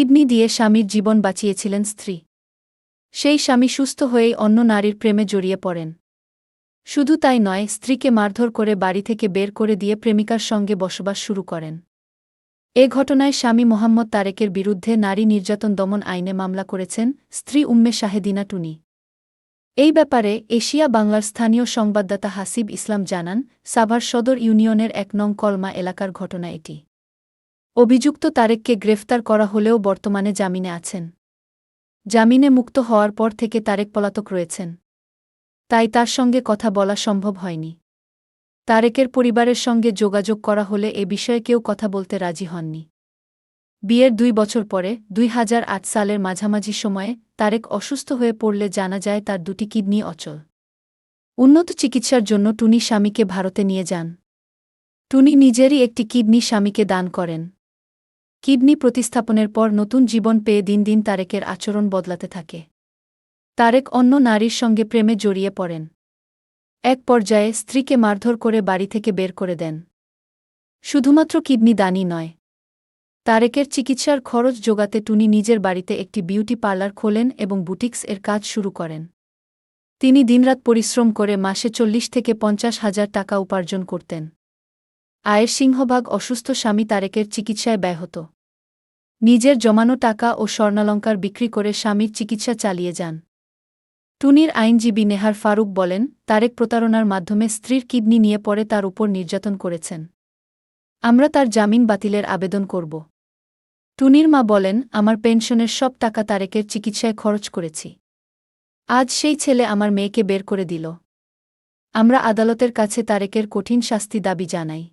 Kidney দিয়ে স্বামীর জীবন বাঁচিয়েছিলেন স্ত্রী। সেই স্বামী সুস্থ হয়েই অন্য নারীর প্রেমে জড়িয়ে পড়েন। শুধু তাই নয়, স্ত্রীকে মারধর করে বাড়ি থেকে বের করে দিয়ে প্রেমিকার সঙ্গে বসবাস শুরু করেন। এ ঘটনায় স্বামী মোহাম্মদ তারেকের বিরুদ্ধে নারী নির্যাতন দমন আইনে মামলা করেছেন স্ত্রী উম্মে শাহেদিনা টুনি। এই ব্যাপারে এশিয়া বাংলার স্থানীয় সংবাদদাতা হাসিব ইসলাম জানান, সাভার সদর ইউনিয়নের এক নং কলমা এলাকার ঘটনা এটি। অভিযুক্ত তারেককে গ্রেফতার করা হলেও বর্তমানে জামিনে আছেন। জামিনে মুক্ত হওয়ার পর থেকে তারেক পলাতক রয়েছেন। তাই তার সঙ্গে কথা বলা সম্ভব হয়নি। তারেকের পরিবারের সঙ্গে যোগাযোগ করা হলে এ বিষয়ে কেউ কথা বলতে রাজি হননি। বিয়ের দুই বছর পরে, দুই হাজার আট সালের মাঝামাঝি সময়ে, তারেক অসুস্থ হয়ে পড়লে জানা যায় তার দুটি কিডনি অচল। উন্নত চিকিৎসার জন্য টুনি স্বামীকে ভারতে নিয়ে যান। টুনি নিজেরই একটি কিডনি স্বামীকে দান করেন। কিডনি প্রতিস্থাপনের পর নতুন জীবন পেয়ে দিন দিন তারেকের আচরণ বদলাতে থাকে। তারেক অন্য নারীর সঙ্গে প্রেমে জড়িয়ে পড়েন। এক পর্যায়ে স্ত্রীকে মারধর করে বাড়ি থেকে বের করে দেন। শুধুমাত্র কিডনি দানই নয়। তারেকের চিকিৎসার খরচ জোগাতে টুনি নিজের বাড়িতে একটি বিউটি পার্লার খোলেন এবং বুটিক্স এর কাজ শুরু করেন। তিনি দিনরাত পরিশ্রম করে মাসে চল্লিশ থেকে পঞ্চাশ হাজার টাকা উপার্জন করতেন। আয়ের সিংহভাগ অসুস্থ স্বামী তারেকের চিকিৎসায় ব্যয় হতো নিজের জমানো টাকা ও স্বর্ণালঙ্কার বিক্রি করে স্বামীর চিকিৎসা চালিয়ে যান। টুনির আইনজীবী নেহার ফারুক বলেন, তারেক প্রতারণার মাধ্যমে স্ত্রীর কিডনি নিয়ে পরে তার উপর নির্যাতন করেছেন। আমরা তার জামিন বাতিলের আবেদন করব। টুনির মা বলেন, আমার পেনশনের সব টাকা তারেকের চিকিৎসায় খরচ করেছি। আজ সেই ছেলে আমার মেয়েকে বের করে দিল। আমরা আদালতের কাছে তারেকের কঠিন শাস্তি দাবি জানাই।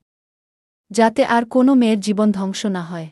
যাতে আর কোনো মেয়ের জীবন ধ্বংস না হয়।